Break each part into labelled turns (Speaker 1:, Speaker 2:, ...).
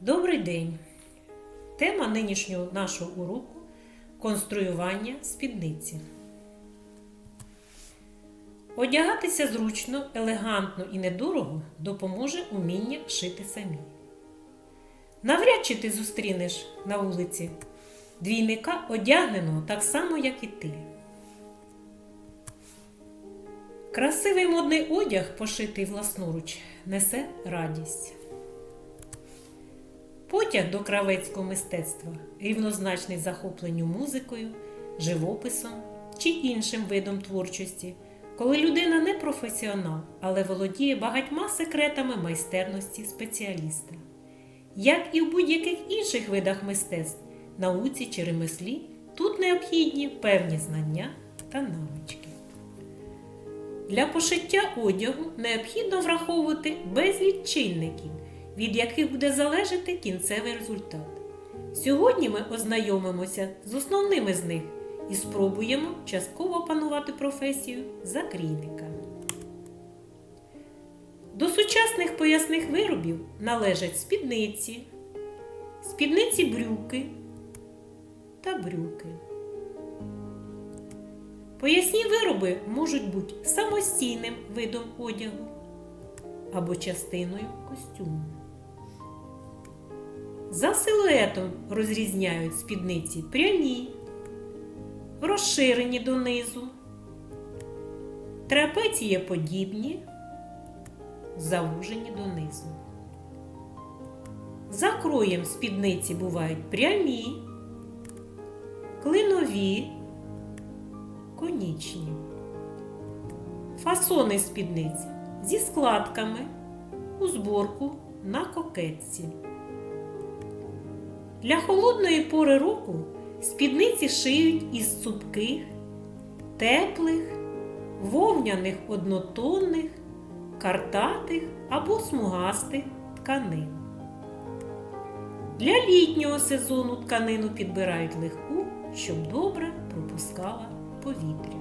Speaker 1: Добрий день! Тема нинішнього нашого уроку конструювання спідниці. Одягатися зручно, елегантно і недорого допоможе уміння шити самі. Навряд чи ти зустрінеш на вулиці двійника одягненого так само, як і ти. Красивий модний одяг, пошитий власноруч, несе радість. Потяг до кравецького мистецтва рівнозначний захопленню музикою, живописом чи іншим видом творчості, коли людина не професіонал, але володіє багатьма секретами майстерності спеціаліста. Як і в будь-яких інших видах мистецтв, науці чи ремеслі, тут необхідні певні знання та навички. Для пошиття одягу необхідно враховувати безліч чинників, від яких буде залежати кінцевий результат. Сьогодні ми ознайомимося з основними з них і спробуємо частково опанувати професію закрійника. До сучасних поясних виробів належать спідниці, спідниці брюки та брюки. Поясні вироби можуть бути самостійним видом одягу або частиною костюму. За силуетом розрізняють спідниці прямі, розширені донизу, трапецієподібні, завужені донизу. За кроєм спідниці бувають прямі, клинові, конічні. Фасони спідниць зі складками у зборку на кокетці. Для холодної пори року спідниці шиють із цупких, теплих, вовняних однотонних, картатих або смугастих тканин. Для літнього сезону тканину підбирають легку, щоб добре пропускала повітря.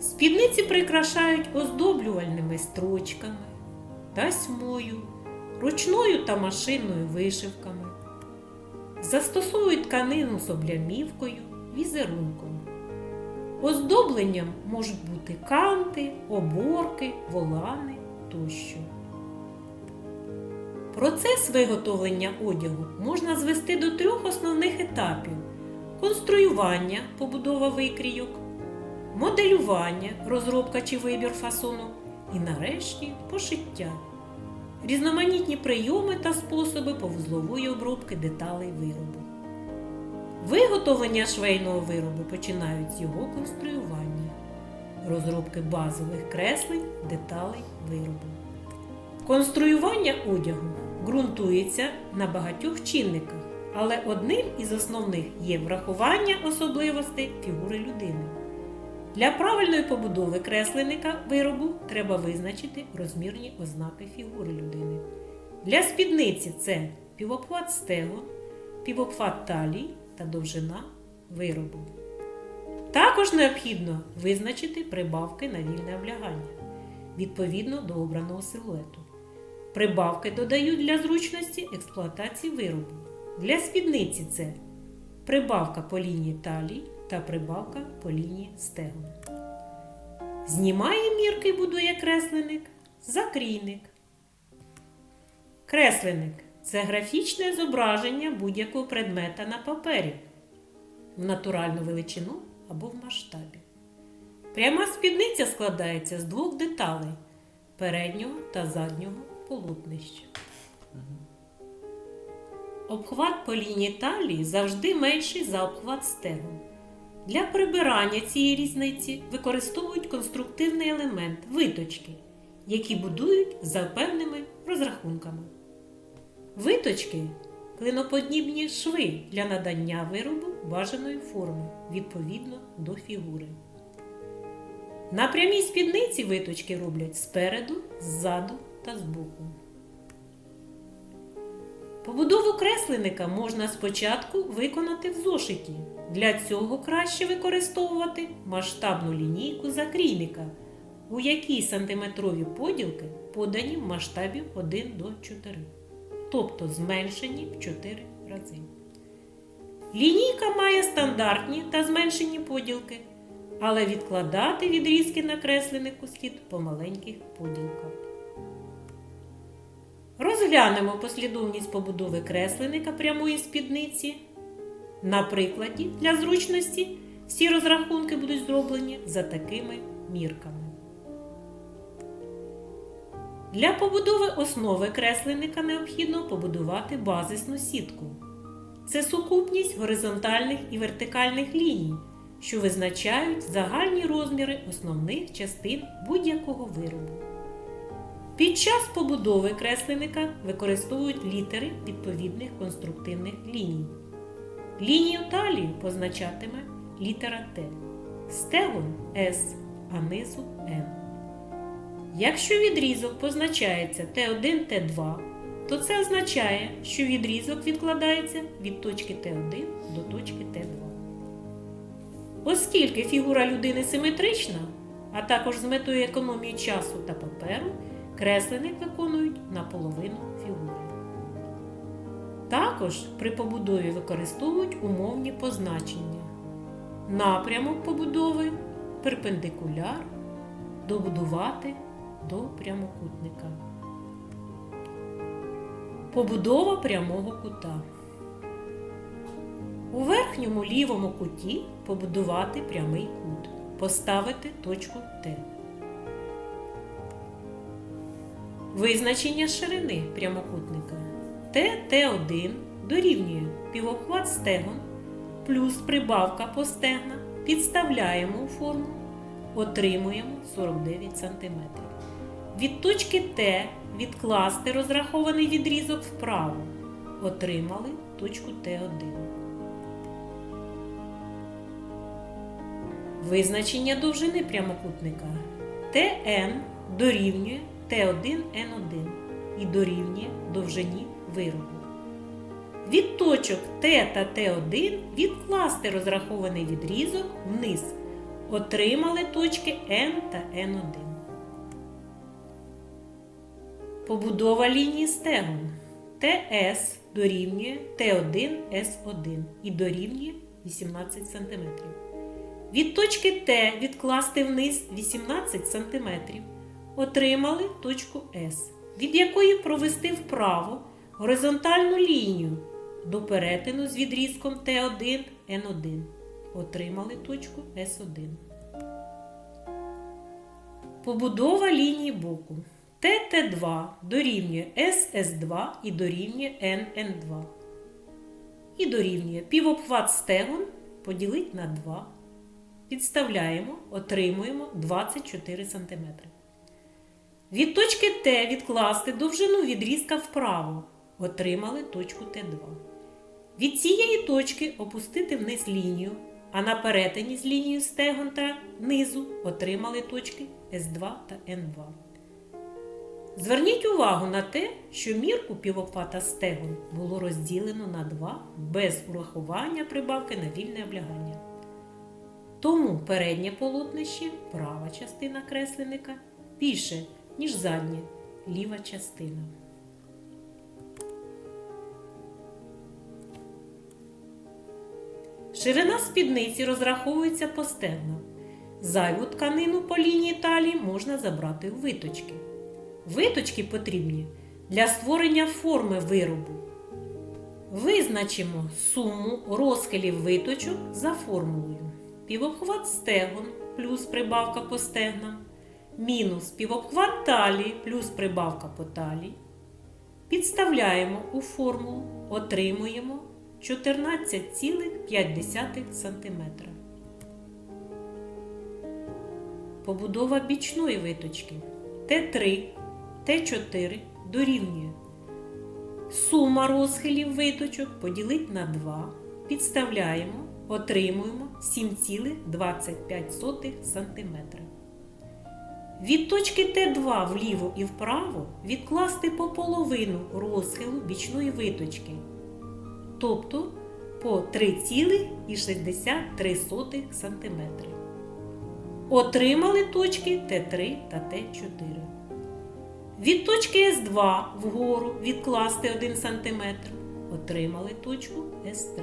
Speaker 1: Спідниці прикрашають оздоблювальними строчками, тасьмою, ручною та машинною вишивками. Застосовують тканину з облямівкою, візерунком. Оздобленням можуть бути канти, оборки, волани тощо. Процес виготовлення одягу можна звести до трьох основних етапів: конструювання, побудова викрійок, моделювання, розробка чи вибір фасону і нарешті пошиття. Різноманітні прийоми та способи повузлової обробки деталей виробу. Виготовлення швейного виробу починають з його конструювання, розробки базових креслень деталей виробу. Конструювання одягу ґрунтується на багатьох чинниках, але одним із основних є врахування особливостей фігури людини. Для правильної побудови кресленника виробу треба визначити розмірні ознаки фігури людини. Для спідниці це півобхват стегон, півобхват талії та довжина виробу. Також необхідно визначити прибавки на вільне облягання відповідно до обраного силуету. Прибавки додають для зручності експлуатації виробу. Для спідниці це прибавка по лінії талії та прибавка по лінії стегон. Знімає мірки і будує кресленик, закрійник. Кресленик це графічне зображення будь-якого предмета на папері в натуральну величину або в масштабі. Пряма спідниця складається з двох деталей переднього та заднього полотнища. Обхват по лінії талії завжди менший за обхват стегон. Для прибирання цієї різниці використовують конструктивний елемент виточки, які будують за певними розрахунками. Виточки клиноподібні шви для надання виробу бажаної форми відповідно до фігури. На прямій спідниці виточки роблять спереду, ззаду та збоку. Побудову кресленика можна спочатку виконати в зошиті. Для цього краще використовувати масштабну лінійку закрійника, у якій сантиметрові поділки подані в масштабі 1 до 4. тобто зменшені в 4 рази. Лінійка має стандартні та зменшені поділки, але відкладати відрізки накреслених слід по маленьких поділках. Розглянемо послідовність побудови кресленика прямої спідниці. На прикладі для зручності всі розрахунки будуть зроблені за такими мірками. Для побудови основи кресленика необхідно побудувати базисну сітку. Це сукупність горизонтальних і вертикальних ліній, що визначають загальні розміри основних частин будь-якого виробу. Під час побудови кресленика використовують літери відповідних конструктивних ліній. Лінію талії позначатиме літера Т, стегон С, а низу М. Якщо відрізок позначається Т1, Т2, то це означає, що відрізок відкладається від точки Т1 до точки Т2. Оскільки фігура людини симетрична, а також з метою економії часу та паперу, кресленик виконують наполовину фігури. Також при побудові використовують умовні позначення. Напрямок побудови перпендикуляр добудувати до прямокутника. Побудова прямого кута. У верхньому лівому куті побудувати прямий кут. Поставити точку Т. Визначення ширини прямокутника. ТТ1 дорівнює півохват стегон плюс прибавка по стегна. Підставляємо у форму, отримуємо 49 см. Від точки Т відкласти розрахований відрізок вправо. Отримали точку Т1. Визначення довжини прямокутника. ТН дорівнює Т1Н1 і дорівнює довжині виробу. Від точок Т та Т1 відкласти розрахований відрізок вниз. Отримали точки Н та Н1. Побудова лінії стегон. ТС дорівнює Т1С1 і дорівнює 18 см. Від точки Т відкласти вниз 18 см. Отримали точку С, від якої провести вправо горизонтальну лінію до перетину з відрізком Т1 Н1. Отримали точку С1. Побудова лінії боку. ТТ2 дорівнює СС2 і дорівнює НН2. І дорівнює півобхват стегон поділити на 2. Підставляємо, отримуємо 24 см. Від точки Т відкласти довжину відрізка вправо. Отримали точку Т2. Від цієї точки опустити вниз лінію, а на перетині з лінією стегон та низу отримали точки С2 та Н2. Зверніть увагу на те, що мірку півопата стегон було розділено на 2 без урахування прибавки на вільне облягання. Тому переднє полотнище, права частина кресленика, більше, ніж заднє, ліва частина. Ширина спідниці розраховується по стегнам. Зайву тканину по лінії талії можна забрати у виточки. Виточки потрібні для створення форми виробу. Визначимо суму розхилів виточок за формулою. Півобхват стегон плюс прибавка по стегнам, мінус півобхват талії плюс прибавка по талії. Підставляємо у формулу, отримуємо 14,5 см. Побудова бічної виточки Т3, Т4 дорівнює. Сума розхилів виточок поділить на 2. Підставляємо, отримуємо 7,25 см. Від точки Т2 вліво і вправо відкласти по половину розхилу бічної виточки, тобто по 3,63 см. Отримали точки Т3 та Т4. Від точки С2 вгору відкласти 1 см. Отримали точку С3.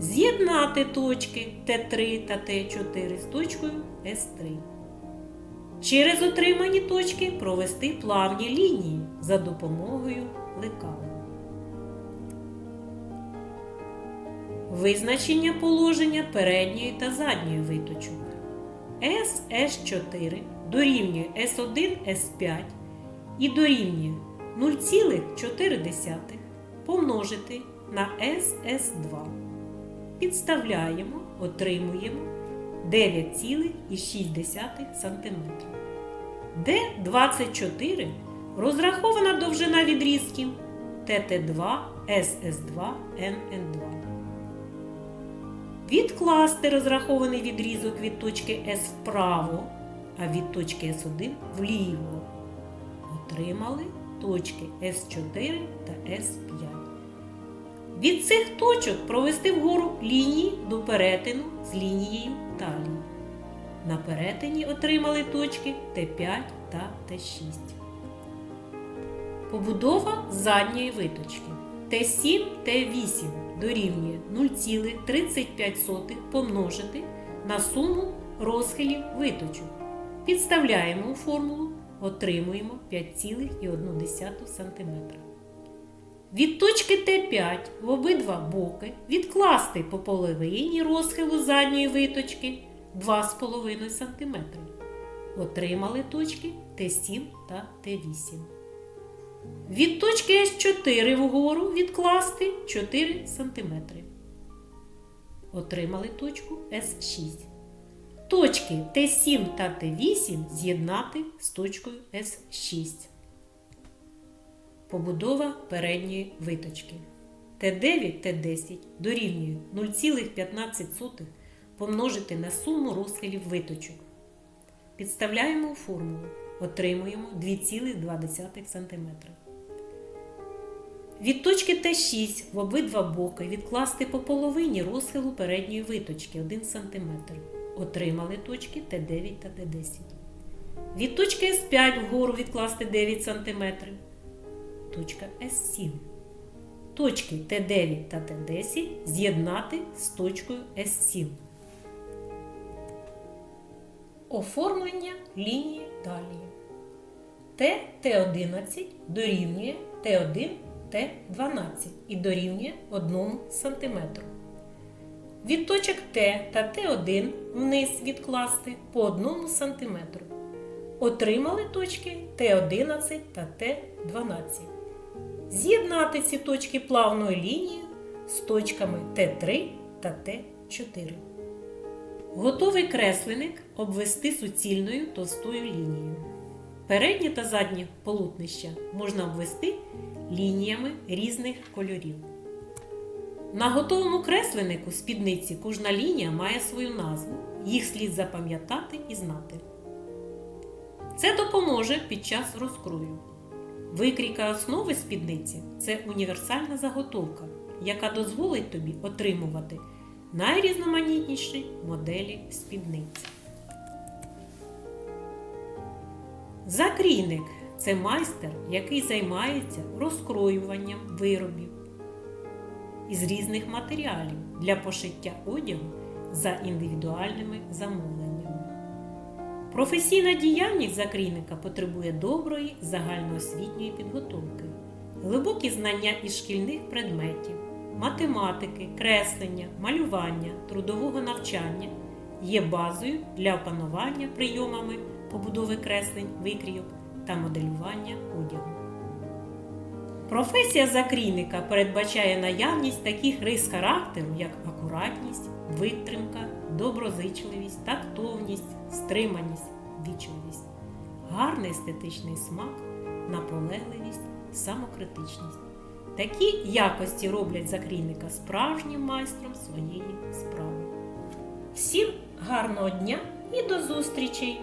Speaker 1: З'єднати точки Т3 та Т4 з точкою С3. Через отримані точки провести плавні лінії за допомогою лекалу. Визначення положення передньої та задньої виточок. СС4 дорівнює С1 С5 і дорівнює 0,4 помножити на СС2. Підставляємо, отримуємо 9,6 см. Д24 розрахована довжина відрізків ТТ2, СС2, НН2. Відкласти розрахований відрізок від точки С вправо, а від точки С1 вліво. Отримали точки С4 та С5. Від цих точок провести вгору лінії до перетину з лінією талії. На перетині отримали точки Т5 та Т6. Побудова задньої виточки. Т7 Т8 дорівнює 0,35 помножити на суму розхилів виточок. Підставляємо у формулу, отримуємо 5,1 см. Від точки Т5 в обидва боки відкласти по половині розхилу задньої виточки 2,5 см. Отримали точки Т7 та Т8. Від точки С4 вгору відкласти 4 см. Отримали точку С6. Точки Т7 та Т8 з'єднати з точкою С6. Побудова передньої виточки. Т9 Т10 дорівнює 0,15 помножити на суму розхилів виточок. Підставляємо формулу. Отримуємо 2,2 см. Від точки Т6 в обидва боки відкласти по половині розхилу передньої виточки 1 см. Отримали точки Т9 та Т10. Від точки С5 вгору відкласти 9 см. Точка С7. Точки Т9 та Т10 з'єднати з точкою С7. Оформлення лінії талії. Т Т11 дорівнює Т1 Т12 і дорівнює 1 см. Від точок Т та Т1 вниз відкласти по 1 см. Отримали точки Т11 та Т12. З'єднати ці точки плавною лінією з точками Т3 та Т4. Готовий кресленик обвести суцільною товстою лінією. Переднє та заднє полотнища можна обвести лініями різних кольорів. На готовому кресленнику спідниці кожна лінія має свою назву. Їх слід запам'ятати і знати. Це допоможе під час розкрою. Викрійка основи спідниці це універсальна заготовка, яка дозволить тобі отримувати найрізноманітніші моделі спідниці. Закрійник це майстер, який займається розкроюванням виробів із різних матеріалів для пошиття одягу за індивідуальними замовленнями. Професійна діяльність закрійника потребує доброї загальноосвітньої підготовки, глибокі знання із шкільних предметів, математики, креслення, малювання, трудового навчання є базою для опанування прийомами побудови креслень, викрійок та моделювання одягу. Професія закрійника передбачає наявність таких рис характеру, як акуратність, витримка, доброзичливість, тактовність, стриманість, вічливість, гарний естетичний смак, наполегливість, самокритичність. Такі якості роблять закрійника справжнім майстром своєї справи. Всім гарного дня і до зустрічей!